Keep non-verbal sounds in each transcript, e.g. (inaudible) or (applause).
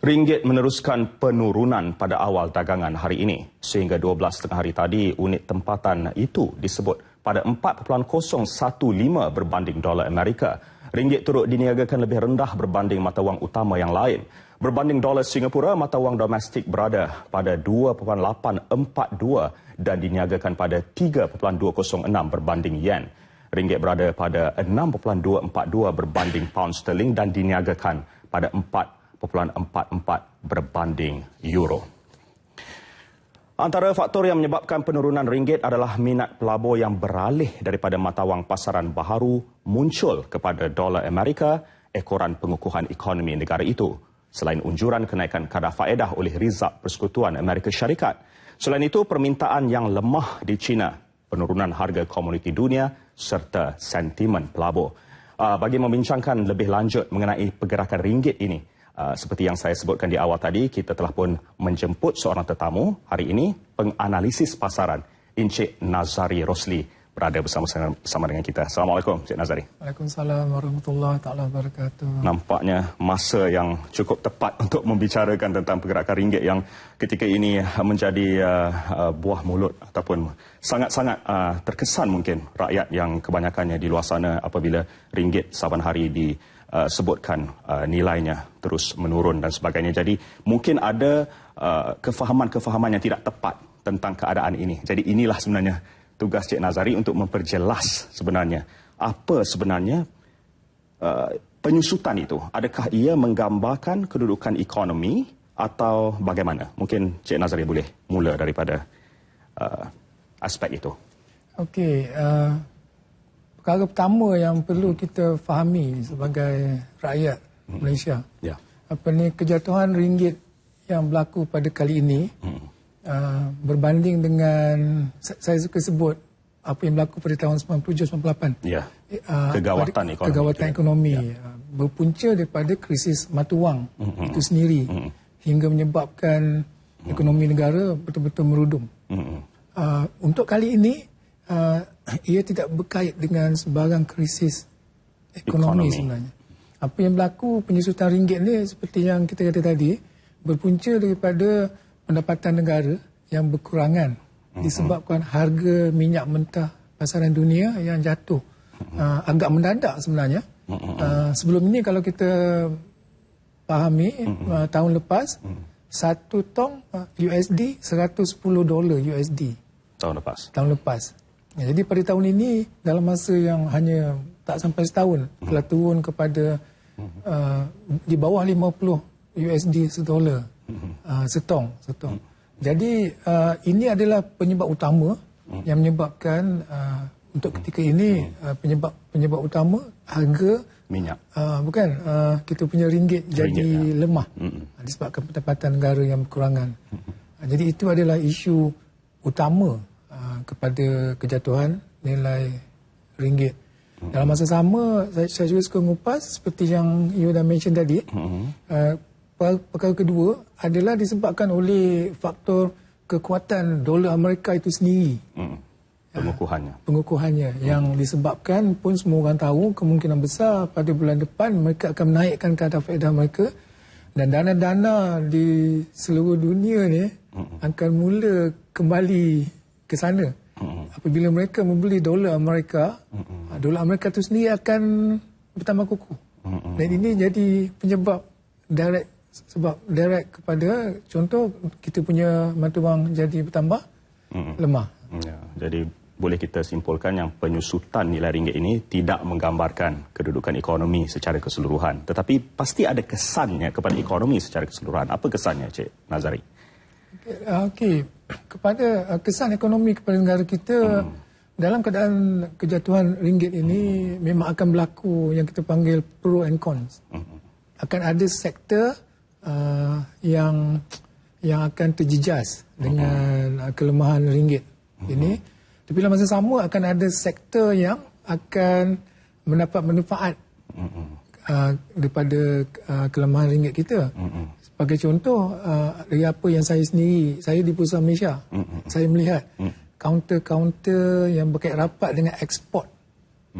Ringgit meneruskan penurunan pada awal dagangan hari ini. Sehingga 12 tengah hari tadi, unit tempatan itu disebut pada 4.015 berbanding dolar Amerika. Ringgit turut diniagakan lebih rendah berbanding mata wang utama yang lain. Berbanding dolar Singapura, mata wang domestik berada pada 2.842 dan diniagakan pada 3.206 berbanding yen. Ringgit berada pada 6.242 berbanding pound sterling dan diniagakan pada 4 1.44 berbanding euro. Antara faktor yang menyebabkan penurunan ringgit adalah minat pelabur yang beralih daripada mata wang pasaran baharu muncul kepada dolar Amerika, ekoran pengukuhan ekonomi negara itu. Selain unjuran kenaikan kadar faedah oleh Rizab Persekutuan Amerika Syarikat. Selain itu, permintaan yang lemah di China, penurunan harga komoditi dunia serta sentimen pelabur. Ah, bagi membincangkan lebih lanjut mengenai pergerakan ringgit ini, Uh, seperti yang saya sebutkan di awal tadi, kita telah pun menjemput seorang tetamu hari ini, penganalisis pasaran, Encik Nazari Rosli berada bersama bersama dengan kita. Assalamualaikum, Encik Nazari. Waalaikumsalam warahmatullahi taala wabarakatuh. Nampaknya masa yang cukup tepat (laughs) untuk membicarakan tentang pergerakan ringgit yang ketika ini menjadi uh, uh, buah mulut ataupun sangat-sangat uh, terkesan mungkin rakyat yang kebanyakannya di luar sana apabila ringgit saban hari di uh, sebutkan uh, nilainya terus menurun dan sebagainya. Jadi mungkin ada uh, kefahaman-kefahaman yang tidak tepat tentang keadaan ini. Jadi inilah sebenarnya tugas Cik Nazari untuk memperjelas sebenarnya apa sebenarnya uh, penyusutan itu. Adakah ia menggambarkan kedudukan ekonomi atau bagaimana? Mungkin Cik Nazari boleh mula daripada uh, aspek itu. Okey, uh, perkara pertama yang perlu kita fahami sebagai rakyat hmm. Malaysia. Ya. Apa ni kejatuhan ringgit yang berlaku pada kali ini hmm. uh, berbanding dengan saya suka sebut apa yang berlaku pada tahun 97 98. Ya. Uh, kegawatan ekonomi. Kegawatan ekonomi ya. uh, berpunca daripada krisis mata wang hmm. itu sendiri hmm. hingga menyebabkan hmm. ekonomi negara betul-betul merudum. Hmm. Uh, untuk kali ini uh, ia tidak berkait dengan sebarang krisis ekonomi, ekonomi sebenarnya. Apa yang berlaku penyusutan ringgit ni seperti yang kita kata tadi berpunca daripada pendapatan negara yang berkurangan uh-huh. disebabkan harga minyak mentah pasaran dunia yang jatuh uh-huh. uh, agak mendadak sebenarnya. Uh-huh. Uh, sebelum ini kalau kita uh-huh. uh, tahun lepas satu tong uh, USD 110 dolar USD tahun lepas. Tahun lepas. Ya, jadi pada tahun ini dalam masa yang hanya tak sampai setahun hmm. telah turun kepada uh, di bawah 50 USD sedolar hmm. uh, setong setong. Hmm. Jadi uh, ini adalah penyebab utama hmm. yang menyebabkan uh, untuk ketika ini uh, penyebab penyebab utama harga minyak. Uh, bukan uh, kita punya ringgit, ringgit jadi ya. lemah hmm. disebabkan pendapatan negara yang berkurangan. Hmm. Uh, jadi itu adalah isu utama kepada kejatuhan nilai ringgit. Hmm. Dalam masa sama, saya, saya juga suka mengupas seperti yang you dah mention tadi. Hmm. Uh, perkara kedua adalah disebabkan oleh faktor kekuatan dolar Amerika itu sendiri. Hmm. Pengukuhannya. Uh, pengukuhannya hmm. yang disebabkan pun semua orang tahu kemungkinan besar pada bulan depan mereka akan menaikkan kadar faedah mereka dan dana-dana di seluruh dunia ni hmm. akan mula kembali ke sana. Hmm. Apabila mereka membeli dolar Amerika, hmm. dolar Amerika itu sendiri akan bertambah kukuh. Hmm. Dan ini jadi penyebab direct sebab direct kepada contoh kita punya mata wang jadi bertambah hmm. lemah. Ya, jadi boleh kita simpulkan yang penyusutan nilai ringgit ini tidak menggambarkan kedudukan ekonomi secara keseluruhan. Tetapi pasti ada kesannya kepada ekonomi secara keseluruhan. Apa kesannya, Cik Nazari? Okey, kepada uh, kesan ekonomi kepada negara kita hmm. dalam keadaan kejatuhan ringgit ini hmm. memang akan berlaku yang kita panggil pro and cons. Hmm. Akan ada sektor uh, yang yang akan terjejas hmm. dengan uh, kelemahan ringgit hmm. ini. Tapi dalam masa sama akan ada sektor yang akan mendapat manfaat hmm. uh, daripada uh, kelemahan ringgit kita. Hmm. Sebagai contoh, uh, dari apa yang saya sendiri, saya di Pusat Malaysia, mm-hmm. saya melihat mm. kaunter-kaunter yang berkait rapat dengan ekspor.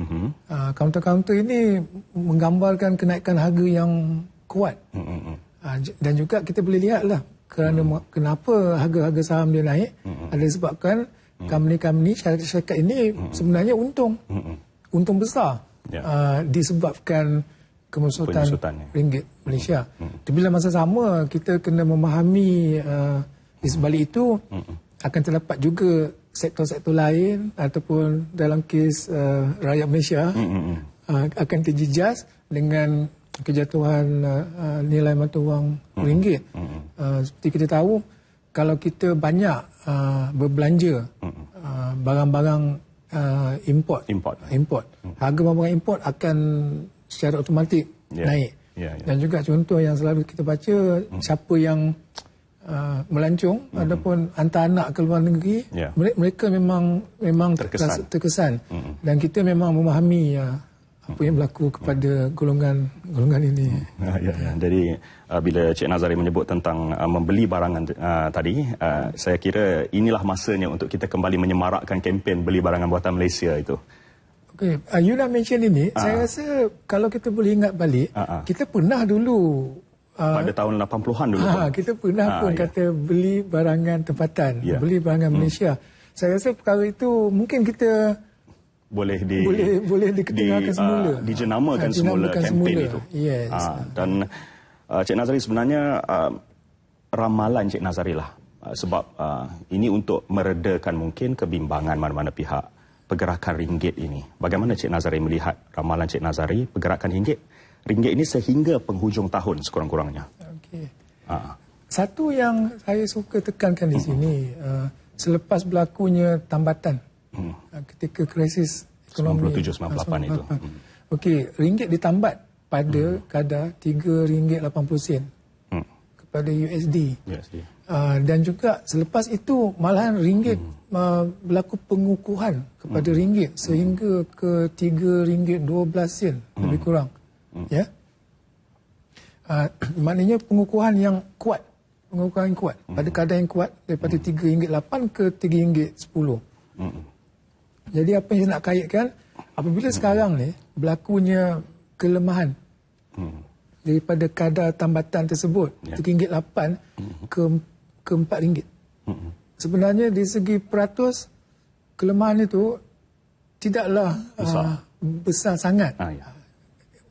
Mm-hmm. Uh, kaunter-kaunter ini menggambarkan kenaikan harga yang kuat. Mm-hmm. Uh, dan juga kita boleh lihatlah kerana mm. kenapa harga-harga saham dia naik mm-hmm. ada sebabkan mm. company-company syarikat-syarikat ini mm. sebenarnya untung. Mm-hmm. Untung besar. Yeah. Uh, disebabkan kemusutan ringgit Malaysia. Mm. Tapi bila masa sama kita kena memahami uh, di sebalik itu mm. akan terdapat juga sektor-sektor lain ataupun dalam kes uh, rakyat Malaysia mm-hmm. uh, akan terjejas dengan kejatuhan uh, uh, nilai mata wang mm-hmm. ringgit. Mm-hmm. Uh, seperti kita tahu kalau kita banyak uh, berbelanja uh, barang-barang uh, import import, import. Mm-hmm. harga barang-barang import akan secara automatik yeah. naik. Yeah, yeah. Dan juga contoh yang selalu kita baca mm-hmm. siapa yang Uh, melancong mm-hmm. ataupun hantar anak ke luar negeri yeah. mereka memang memang terkesan, terkesan. Mm-hmm. dan kita memang memahami uh, apa yang berlaku kepada golongan golongan ini. Uh, ya, ya. Jadi uh, bila Cik Nazari menyebut tentang uh, membeli barangan uh, tadi, uh, saya kira inilah masanya untuk kita kembali menyemarakkan kempen beli barangan buatan Malaysia itu. Okay. Uh, you nak mention ini, uh. saya rasa kalau kita boleh ingat balik, uh-uh. kita pernah dulu Ah. pada tahun 80-an dulu. Ha, kita pernah ha, pun ya. kata beli barangan tempatan, ya. beli barangan hmm. Malaysia. Saya rasa perkara itu mungkin kita boleh di boleh boleh diketinggalkan di, semula. Uh, dijenamakan ha, semula kempen itu. Yes. Ha, dan uh, Cik Nazari sebenarnya uh, ramalan Cik Nazari lah. Uh, sebab uh, ini untuk meredakan mungkin kebimbangan mana-mana pihak pergerakan ringgit ini. Bagaimana Cik Nazari melihat ramalan Cik Nazari pergerakan ringgit? ringgit ini sehingga penghujung tahun sekurang-kurangnya. Okey. Ha. Satu yang saya suka tekankan di hmm. sini uh, selepas berlakunya tambatan hmm. uh, ketika krisis ekonomi 97 98 itu. Hmm. Okey, ringgit ditambat pada hmm. kadar RM3.80 hmm. kepada USD. USD. Uh, dan juga selepas itu malahan ringgit hmm. uh, berlaku pengukuhan kepada hmm. ringgit sehingga ke RM3.12 sen hmm. lebih kurang. Hmm. Ya. Uh, (clears throat) maknanya pengukuhan yang kuat, pengukuhan yang kuat hmm. pada kadar yang kuat daripada hmm. RM3.8 ke RM3.10. Hmm. Jadi apa yang saya nak kaitkan apabila hmm. sekarang ni berlakunya kelemahan hmm. daripada kadar tambatan tersebut yeah. RM3.8 hmm. ke ke RM4. Hmm. Sebenarnya di segi peratus kelemahan itu tidaklah besar, uh, besar sangat. Ah, ya.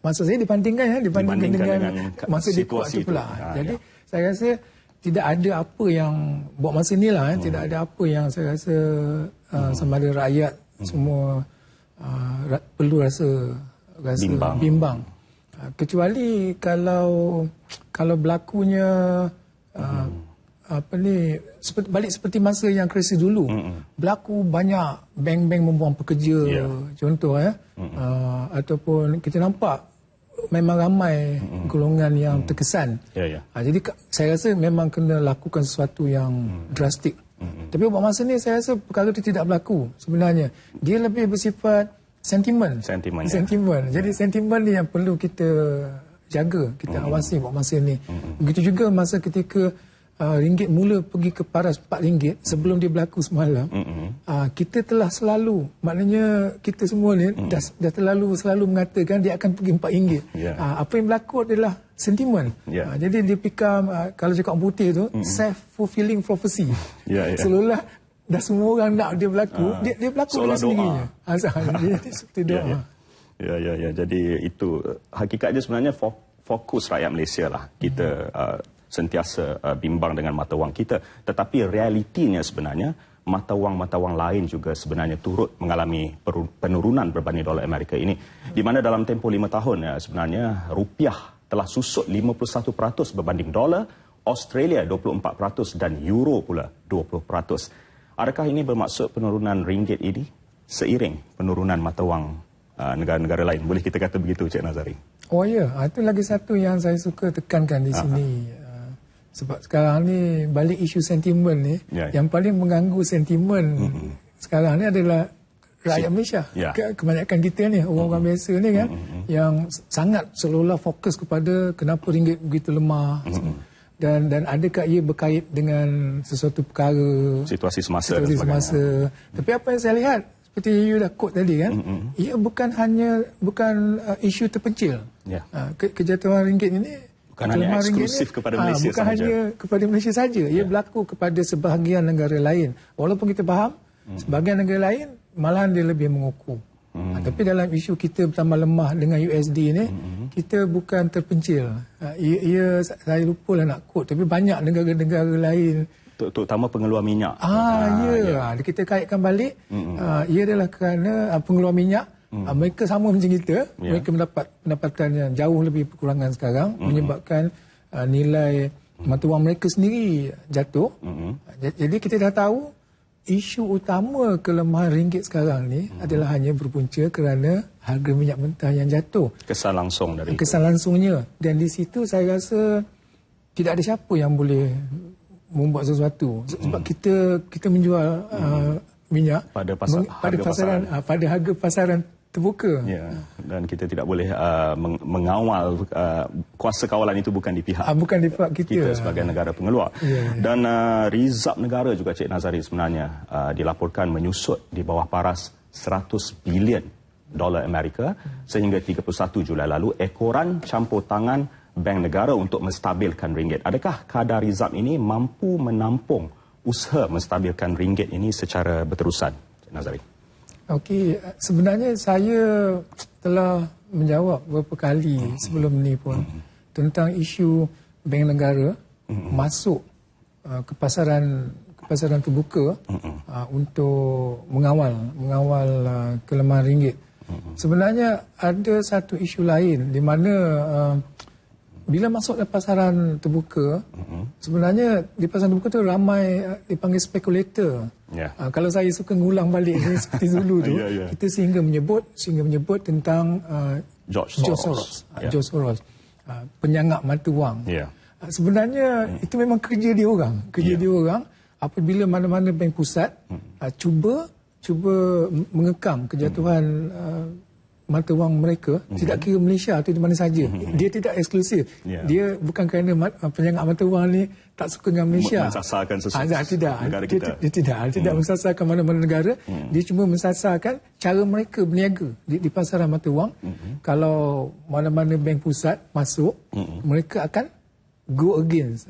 Maksud saya dibandingkan ya dibandingkan, dibandingkan dengan, dengan masa situasi itu pula. Ha, Jadi ya. saya rasa tidak ada apa yang buat masa inilah ya, hmm. tidak ada apa yang saya rasa uh, hmm. sama ada rakyat hmm. semua uh, perlu rasa rasa bimbang. bimbang. Uh, kecuali kalau kalau berlakunya uh, hmm apa ni seperti, balik seperti masa yang krisis dulu mm-hmm. berlaku banyak bank-bank membuang pekerja yeah. contoh ya mm-hmm. uh, ataupun kita nampak memang ramai mm-hmm. golongan yang mm-hmm. terkesan yeah, yeah. Uh, jadi saya rasa memang kena lakukan sesuatu yang mm-hmm. drastik mm-hmm. tapi buat masa ni saya rasa perkara itu tidak berlaku sebenarnya dia lebih bersifat sentimen sentimen, ya. sentimen. jadi sentimen ni yang perlu kita jaga kita mm-hmm. awasi buat masa ni mm-hmm. begitu juga masa ketika uh, ringgit mula pergi ke paras RM4 sebelum dia berlaku semalam, mm-hmm. uh, kita telah selalu, maknanya kita semua ni mm-hmm. dah, dah terlalu selalu mengatakan dia akan pergi RM4. Yeah. Uh, apa yang berlaku adalah sentimen. Yeah. Uh, jadi dia fikir, uh, kalau cakap putih tu, mm-hmm. self-fulfilling prophecy. (laughs) yeah, yeah. Seolah dah semua orang nak dia berlaku, uh, dia, dia berlaku dengan sendirinya. Asal, (laughs) dia seperti doa. Yeah, yeah. Ya, ya, ya. Jadi itu hakikatnya sebenarnya fokus rakyat Malaysia lah. Kita uh, sentiasa uh, bimbang dengan mata wang kita tetapi realitinya sebenarnya mata wang-mata wang lain juga sebenarnya turut mengalami penurunan berbanding dolar Amerika ini di mana dalam tempoh lima tahun ya sebenarnya rupiah telah susut 51% berbanding dolar Australia 24% dan euro pula 20%. Adakah ini bermaksud penurunan ringgit ini seiring penurunan mata wang uh, negara-negara lain? Boleh kita kata begitu Cik Nazari? Oh ya, itu lagi satu yang saya suka tekankan di sini. Sebab sekarang ni balik isu sentimen ni yeah. yang paling mengganggu sentimen mm-hmm. sekarang ni adalah rakyat Malaysia. Yeah. Kebanyakan kita ni orang-orang mm-hmm. biasa ni kan mm-hmm. yang sangat seolah-olah fokus kepada kenapa ringgit begitu lemah. Mm-hmm. Dan dan adakah ia berkait dengan sesuatu perkara situasi semasa situasi semasa. Tapi apa yang saya lihat seperti you dah quote tadi kan, mm-hmm. ia bukan hanya bukan uh, isu terpencil. Yeah. Uh, ke- kejatuhan ringgit ini Bukan hanya eksklusif kepada ah, Malaysia bukan sahaja. hanya kepada Malaysia saja. Ia berlaku kepada sebahagian negara lain. Walaupun kita faham, sebahagian negara lain malahan dia lebih mengukuh. Ha, tapi dalam isu kita bertambah lemah dengan USD ni, kita bukan terpencil. Ha, ia, ia, saya lupa lah nak quote, tapi banyak negara-negara lain Ter- Terutama pengeluar minyak. Ah, ya. ya. Kita kaitkan balik. Uh, ia adalah kerana pengeluar minyak. Uh, mereka sama macam kita. Ya. Mereka mendapat pendapatan yang jauh lebih berkurangan sekarang. Menyebabkan uh, nilai mata wang mereka sendiri jatuh. Uh, jadi kita dah tahu isu utama kelemahan ringgit sekarang ni adalah hanya berpunca kerana harga minyak mentah yang jatuh. Kesan langsung dari itu. Kesan langsungnya. Dan di situ saya rasa tidak ada siapa yang boleh membuat sesuatu sebab kita kita menjual uh, minyak Pada pasar- meng- pada harga pasaran, uh, pada harga pasaran terbuka. Ya, dan kita tidak boleh uh, meng- mengawal uh, kuasa kawalan itu bukan di pihak Ah, bukan di pihak kita. kita sebagai negara pengeluar. Ya, ya. Dan uh, rizab negara juga Cik Nazari sebenarnya uh, dilaporkan menyusut di bawah paras 100 bilion dolar Amerika sehingga 31 Julai lalu ekoran campur tangan Bank Negara untuk menstabilkan ringgit. Adakah kadar rizab ini mampu menampung usaha menstabilkan ringgit ini secara berterusan? Cik Nazari. Okey, sebenarnya saya telah menjawab beberapa kali sebelum ni pun tentang isu bank negara masuk uh, ke pasaran ke pasaran terbuka uh, untuk mengawal mengawal uh, kelemahan ringgit. Sebenarnya ada satu isu lain di mana uh, bila masuk ke pasaran terbuka, sebenarnya di pasaran terbuka tu ramai uh, dipanggil spekulator. Ya. Uh, kalau saya suka ngulang balik (laughs) seperti dulu tu, Ya, ya. kita sehingga menyebut sehingga menyebut tentang uh, George George Soros. Soros, uh, Ya. George Soros, uh, penyangak mata wang. Ya. Uh, sebenarnya itu memang kerja dia orang, kerja Ya. dia orang. Apabila mana-mana bank pusat uh, cuba cuba mengekang kejatuhan uh, mata wang mereka tidak kira Malaysia atau di mana saja. Dia tidak eksklusif. Ya. dia bukan kerana mat, uh, penyangak mata wang ni tak suka dengan Malaysia. Mensasarkan sesuatu Ah, tidak. negara dia, kita. Hmm. dia tidak. Dia tidak mensasarkan mana-mana negara. Dia cuma mensasarkan cara mereka berniaga di, di pasaran mata wang. Hmm. kalau mana-mana bank pusat masuk mereka akan go against.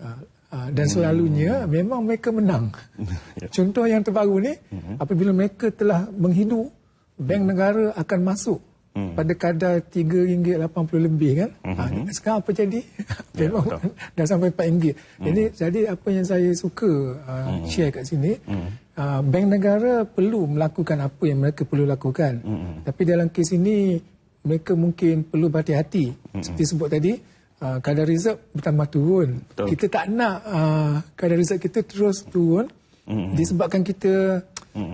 Ah, dan selalunya memang mereka menang. (laughs) Ya. contoh yang terbaru ni apabila mereka telah menghidu bank negara akan masuk pada kadar RM3.80 lebih kan? Ah, sekarang apa jadi? (laughs) Memang (laughs) dah sampai RM4 jadi jadi apa yang saya suka uh, share kat sini uh, bank negara perlu melakukan apa yang mereka perlu lakukan. Tapi dalam kes ini mereka mungkin perlu berhati-hati. Seperti sebut tadi uh, kadar reserve bertambah turun. Betul. kita tak nak uh, kadar reserve kita terus turun. Disebabkan kita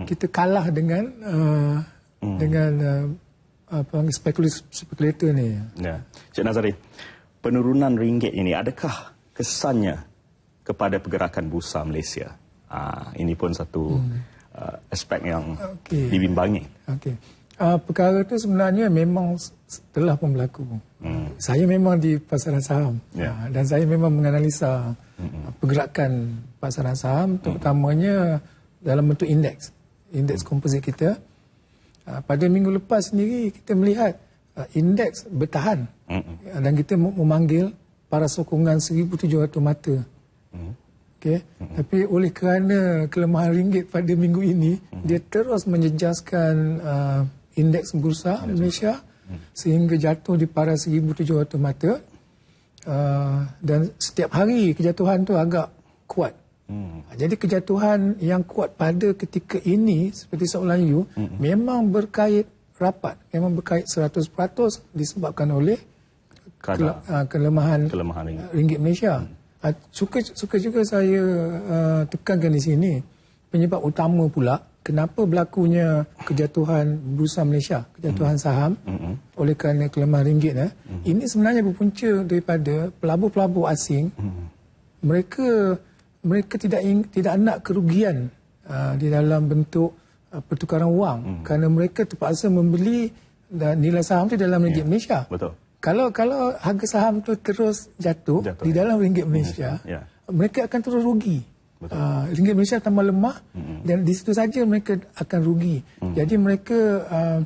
kita kalah dengan uh, dengan uh, apa spekulator spekulator ni Ya. Cik Nazari, penurunan ringgit ini adakah kesannya kepada pergerakan bursa Malaysia? Ah, ini pun satu uh, aspek yang Okey. dibimbangi. Okey. Uh, perkara tu sebenarnya memang telah pun berlaku. Hmm. Saya memang di pasaran saham Ya. uh, dan saya memang menganalisa uh, pergerakan pasaran saham terutamanya dalam bentuk indeks, indeks komposit kita. Uh, pada minggu lepas sendiri kita melihat uh, indeks bertahan uh, dan kita mem- memanggil para sokongan 1700 mata. Okey. Tapi oleh kerana kelemahan ringgit pada minggu ini, dia terus menjejaskan uh, indeks bursa Malaysia sehingga jatuh di paras 1700 mata. Uh, dan setiap hari kejatuhan tu agak kuat. Hmm. Jadi kejatuhan yang kuat pada ketika ini seperti soalan you hmm. memang berkait rapat, memang berkait 100% disebabkan oleh kele, uh, kelemahan kelemahan ringgit. ringgit Malaysia. Hmm. Suka suka juga saya uh, tekankan di sini penyebab utama pula kenapa berlakunya kejatuhan bursa Malaysia, kejatuhan saham mm-hmm. oleh kerana kelemahan ringgit eh. Mm-hmm. Ini sebenarnya berpunca daripada pelabur-pelabur asing. Mm-hmm. Mereka mereka tidak ing, tidak nak kerugian uh, di dalam bentuk uh, pertukaran wang mm-hmm. kerana mereka terpaksa membeli dan nilai saham itu dalam ringgit yeah. Malaysia. Betul. Kalau kalau harga saham tu terus jatuh, Jatuh, di ya. dalam ringgit Malaysia, Ya. mereka akan terus rugi. Uh, ringgit Malaysia tambah lemah mm-hmm. dan di situ saja mereka akan rugi. Mm-hmm. Jadi mereka uh,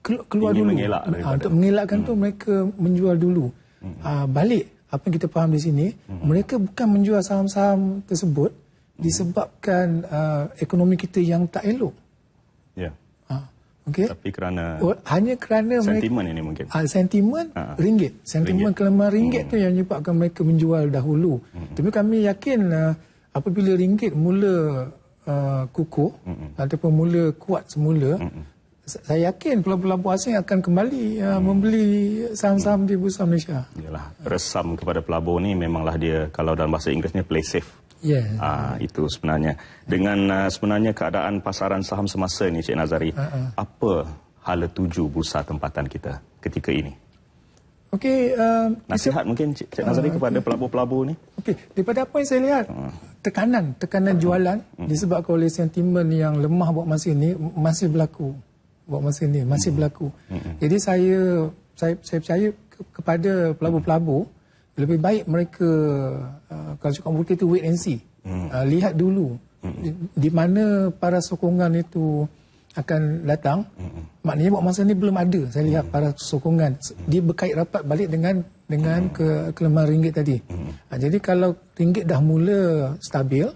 kelu- keluar Ingin dulu mengelak daripada- untuk mengelakkan mm-hmm. tu mereka menjual dulu. Mm-hmm. Uh, balik apa yang kita faham di sini, mereka bukan menjual saham-saham tersebut disebabkan uh, ekonomi kita yang tak elok. Ya. Ha, okay? Tapi kerana Oh, hanya kerana mereka sentimen ini mungkin. Ah, sentimen Ha. ringgit. Sentimen Ringgit. kelemahan ringgit tu yang menyebabkan mereka menjual dahulu. Tapi kami yakin uh, apabila ringgit mula uh, kukuh ataupun mula kuat semula, sa- saya yakin pelabur-pelabur asing akan kembali uh, membeli saham-saham di Bursa Malaysia. Yalah, resam kepada pelabur ni memanglah dia kalau dalam bahasa Inggerisnya play safe. Yes. Ah, itu sebenarnya. Dengan uh, sebenarnya keadaan pasaran saham semasa ni Cik Nazari, apa hala tuju bursa tempatan kita ketika ini? Okey, uh, Nasihat mungkin Cik, Cik Nazari kepada pelabur-pelabur ni? Okey, daripada apa yang saya lihat, tekanan, tekanan jualan disebabkan oleh sentimen yang lemah buat masa ini masih berlaku. Buat masa ini masih berlaku. Jadi saya saya saya percaya ke- kepada pelabur-pelabur lebih baik mereka uh, kalau cakap kita itu wait and see. Uh, lihat dulu di, di mana para sokongan itu akan datang. Maknanya buat masa ni belum ada. Saya lihat para sokongan dia berkait rapat balik dengan dengan ke kelemahan ringgit tadi. Ha, jadi kalau ringgit dah mula stabil,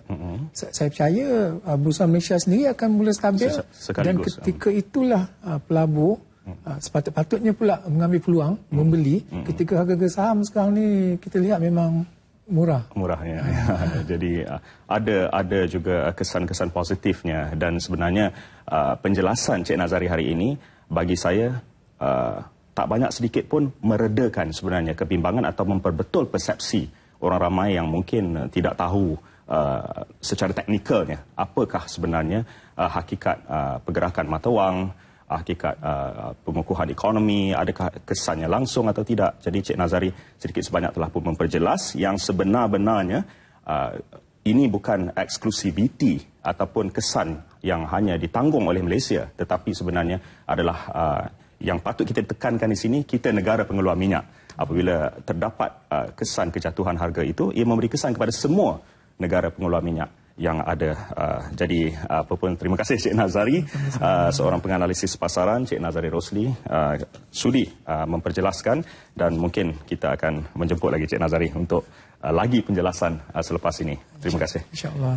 sa- saya percaya uh, bursa Malaysia sendiri akan mula stabil. Ses- dan sekaligus, ketika itulah uh, pelabur uh, sepatut-patutnya pula mengambil peluang membeli. Ketika harga-harga saham sekarang ni kita lihat memang murah. murahnya. (laughs) Jadi ada ada juga kesan-kesan positifnya. Dan sebenarnya uh, penjelasan Cik Nazari hari ini bagi saya uh, tak banyak sedikit pun meredakan sebenarnya kebimbangan atau memperbetul persepsi orang ramai yang mungkin uh, tidak tahu uh, secara teknikalnya apakah sebenarnya uh, hakikat uh, pergerakan mata wang hakikat uh, pengukuhan ekonomi, adakah kesannya langsung atau tidak. Jadi Cik Nazari sedikit sebanyak telah pun memperjelas yang sebenar-benarnya uh, ini bukan eksklusiviti ataupun kesan yang hanya ditanggung oleh Malaysia tetapi sebenarnya adalah uh, yang patut kita tekankan di sini kita negara pengeluar minyak apabila terdapat uh, kesan kejatuhan harga itu ia memberi kesan kepada semua negara pengeluar minyak yang ada. Uh, jadi uh, apa pun terima kasih Cik Nazari uh, seorang penganalisis pasaran Cik Nazari Rosli uh, sudi uh, memperjelaskan dan mungkin kita akan menjemput lagi Cik Nazari untuk uh, lagi penjelasan uh, selepas ini. Terima kasih. InsyaAllah.